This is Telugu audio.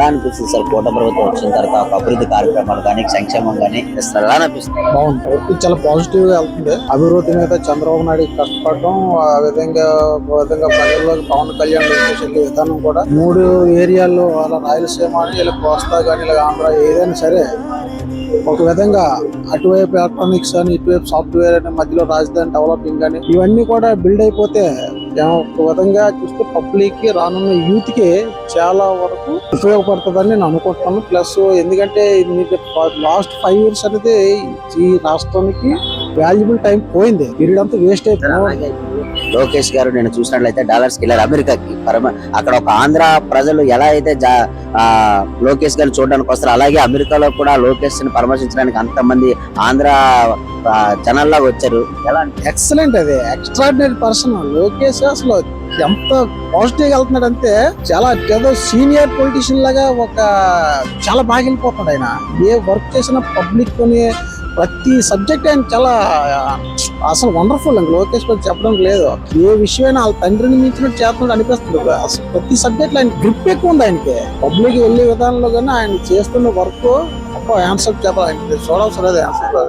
ఎలా అనిపిస్తుంది సార్ కోట ప్రభుత్వం వచ్చిన తర్వాత అభివృద్ధి కార్యక్రమాలు కానీ సంక్షేమం కానీ ఇస్తారు ఎలా అనిపిస్తుంది? బాగుంది. ప్రభుత్వం చాలా పాజిటివ్గా వెళ్తుంది. అభివృద్ధి మీద చంద్రబాబు నాయుడు కష్టపడటం ఆ విధంగా విధంగా ప్రజల్లోకి పవన్ కళ్యాణ్ విధానం కూడా మూడు ఏరియాల్లో అలా రాయలసీమ అని ఇలా కోస్తా కానీ ఇలా ఆంధ్ర ఏదైనా సరే ఒక విధంగా అటువైపు ఎలక్ట్రానిక్స్ అని ఇటువైపు సాఫ్ట్వేర్ అని మధ్యలో రాజధాని డెవలపింగ్ అని ఇవన్నీ కూడా బిల్డ్ అయిపోతే ఒక విధంగా చూస్తే పబ్లిక్కి రానున్న యూత్కి చాలా వరకు ఉపయోగపడుతుందని నేను అనుకుంటున్నాను. ప్లస్ ఎందుకంటే లాస్ట్ ఫైవ్ ఇయర్స్ అనేది ఈ రాష్ట్రానికి వాల్యుబుల్ టైం పోయింది. పీరియడ్ అంతా వేస్ట్ అయిపోయింది. లోకేష్ గారు నేను చూసినట్లయితే డాలర్స్ వెళ్ళారు అమెరికాకి పరమ అక్కడ ఒక ఆంధ్ర ప్రజలు ఎలా అయితే జా- ఆ, లోకేష్ గారిని చూడడానికి వస్తారు అలాగే అమెరికాలో కూడా లోకేష్ని పరామర్శించడానికి అంతమంది ఆంధ్ర జనాల్లా వచ్చారు. ఎలా? ఎక్సలెంట్ అది. ఎక్స్ట్రాడినరీ పర్సన్ లోకేష్ అసలు ఎంత పాజిటివ్గా వెళ్తున్నాడు అంటే చాలా ఏదో సీనియర్ పొలిటీషియన్ లాగా ఒక చాలా బాగా వెళ్ళిపోతున్నాడు ఆయన. ఏ వర్క్ చేసిన పబ్లిక్ కొని ప్రతి సబ్జెక్ట్ ఆయన చాలా అసలు వండర్ఫుల్ అండి. లోకేష్ గారు చెప్పడం లేదు. ఏ విషయమైనా వాళ్ళ తండ్రిని మించినట్టు చేస్తున్నాడు అనిపిస్తుంది అసలు ప్రతి సబ్జెక్ట్ ఆయన గ్రిప్ ఎక్కువ ఉంది ఆయనకి. పబ్లిక్ వెళ్ళే విధానంలో కానీ ఆయన చేస్తున్న వర్క్ ఒక ఆన్సర్ చెప్పాలి. ఆయన లేదు ఆన్సర్